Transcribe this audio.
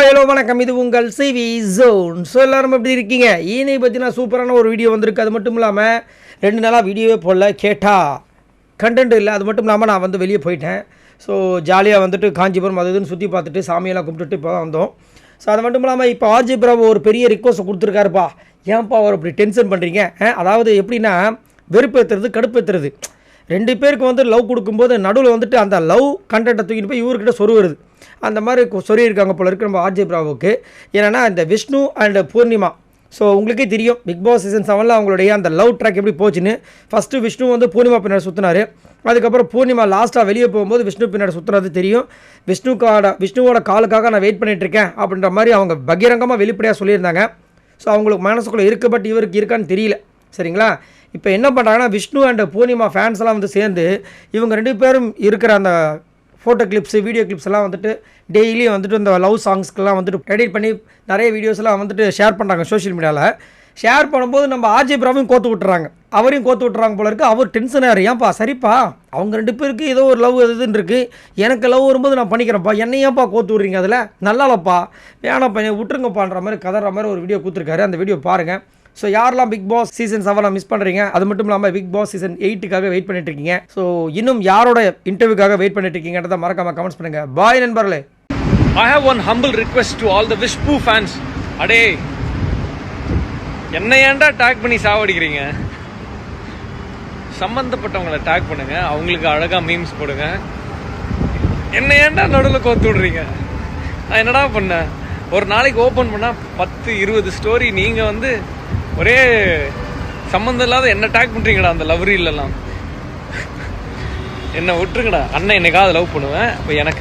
Hello வணக்கம். இது உங்கள் சிவி ஜோன் ஸோ எல்லோரும் எப்படி இருக்கீங்க? ஈனை பற்றினா சூப்பரான ஒரு வீடியோ வந்திருக்கு. அது மட்டும் இல்லாமல் ரெண்டு நாளாக வீடியோவே போடல. கேட்டா கண்டென்ட் இல்லை. அது மட்டும் இல்லாமல் நான் வந்து வெளியே போயிட்டேன். ஸோ ஜாலியாக வந்துட்டு காஞ்சிபுரம் அது இதுன்னு சுற்றி பார்த்துட்டு சாமியெல்லாம் கும்பிட்டுட்டு இப்போ தான் வந்தோம். ஸோ அது மட்டும் இல்லாமல் இப்போ ஆர்ஜி பிரபு ஒரு பெரிய ரிக்வஸ்ட் கொடுத்துருக்காருப்பா. ஏன்ப்பா அவர் அப்படி டென்ஷன் பண்ணுறீங்க அதாவது எப்படின்னா வெறுப்பேற்றுறது கடுப்பேற்றுறது ரெண்டு பேருக்கு வந்து லவ் கொடுக்கும்போது நடுவில் வந்துட்டு அந்த லவ் கண்டென்ட்டை தூக்கிட்டு போய் இவர்கிட்ட சொருவுறது. அந்த மாதிரி சொல்லியிருக்காங்க போல இருக்கு நம்ம ஆர்ஜே பிராவுக்கு. ஏன்னா இந்த விஷ்ணு அண்ட் பூர்ணிமா. ஸோ உங்களுக்கே தெரியும் பிக் பாஸ் சீசன் செவனில் அவங்களுடைய அந்த லவ் ட்ராக் எப்படி போச்சுன்னு. ஃபஸ்ட்டு விஷ்ணு வந்து பூர்ணிமா பின்னாடி சுற்றினார் அதுக்கப்புறம் பூர்ணிமா லாஸ்ட்டாக வெளியே போகும்போது விஷ்ணு பின்னாடி சுற்றுறது தெரியும். விஷ்ணுக்காட விஷ்ணுவோட காலுக்காக நான் வெயிட் பண்ணிகிட்ருக்கேன் இருக்கேன் அப்படின்ற மாதிரி அவங்க பகிரங்கமாக வெளிப்படையாக சொல்லியிருந்தாங்க. ஸோ அவங்களுக்கு மனசுக்குள்ளே இருக்கு பட் இவருக்கு இருக்கான்னு தெரியல. சரிங்களா? இப்போ என்ன பண்ணுறாங்கன்னா விஷ்ணு அண்ட் பூர்ணிமா ஃபேன்ஸ் எல்லாம் வந்து சேர்ந்து இவங்க ரெண்டு பேரும் இருக்கிற அந்த ஃபோட்டோ கிளிப்ஸு வீடியோ கிளிப்ஸ் எல்லாம் வந்துட்டு டெய்லியும் வந்துட்டு இந்த லவ் சாங்ஸ்க்கெல்லாம் வந்துட்டு எடிட் பண்ணி நிறைய வீடியோஸ்லாம் வந்துட்டு ஷேர் பண்ணுறாங்க சோஷியல் மீடியாவில் ஷேர் பண்ணும்போது நம்ம ஆர்ஜே பிராவையும் கோத்து விட்டுறாங்க. அவரையும் கோத்து விட்டுறாங்க போல இருக்குது அவர் டென்ஷன் ஏன்ப்பா சரிப்பா. அவங்க ரெண்டு பேருக்கு ஏதோ ஒரு லவ் இதுன்னு இருக்குது எனக்கு லவ் வரும்போது நான் பண்ணிக்கிறேன்ப்பா. என்னை ஏன்ப்பா கோத்து விட்றீங்க அதில்? நல்லா இல்லைப்பா வேணாப்பா விட்டுருங்கப்பான்ற மாதிரி கதற மாதிரி ஒரு வீடியோ கொடுத்துருக்காரு. அந்த வீடியோ பாருங்கள் ஸோ யாரெல்லாம் பிக் பாஸ் சீசன் செவனை மிஸ் பண்ணுறீங்க அது மட்டும் இல்லாமல் பிக் பாஸ் சீசன் எயிட்டுக்காக வெயிட் பண்ணிட்டு இருக்கீங்க ஸோ இன்னும் யாரோட இன்டர்வியூக்காக வெயிட் பண்ணிட்டு இருக்கீங்கன்றத மறக்காம கமெண்ட்ஸ் பண்ணுங்க. பாய் நண்பர்களே. I have one humble request to all the விஷ்பூ fans அடே என்ன ஏன்டா டேக் பண்ணி சாவடிக்கிறீங்க? சம்மந்தப்பட்டவங்களை டேக் பண்ணுங்க அவங்களுக்கு அழகாக மீம்ஸ் போடுங்க. என்ன ஏன்டா நடுவில் கோத்து விடுறீங்க? நான் என்னடா பண்ணேன்? ஒரு நாளைக்கு ஓப்பன் பண்ணால் பத்து இருபது ஸ்டோரி நீங்கள் வந்து ஒரே சம்மந்தம் இல்லாத என்ன அட்டாக் பண்றீங்கடா அந்த லவ் ரீல்லாம் என்ன விட்டுருங்கடா. அண்ணன் என்னைக்காவது லவ் பண்ணுவேன். இப்போ எனக்கு